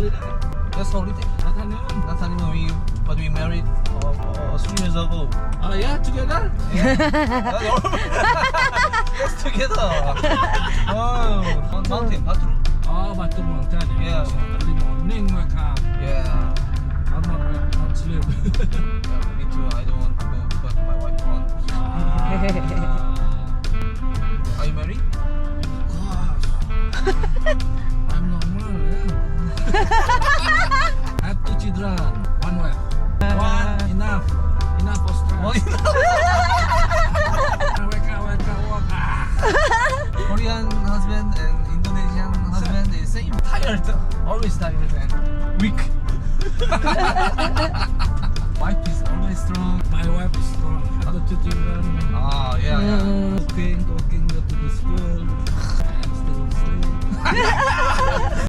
holiday. Just holiday. Not honeymoon. Not honeymoon. We but we married uh, uh, three years ago. Oh yeah, together. Just together. oh, mountain, Patru. Oh, Batu Mountain. Yeah. Early morning wake up. Yeah. I'm not wake, not sleep. yeah. Me too. I don't want to go, but my wife wants. Ah. Are you married? Of Tired. Always tired and weak. wife is always strong. My wife is strong. Other two children. Ah, yeah, yeah. Cooking,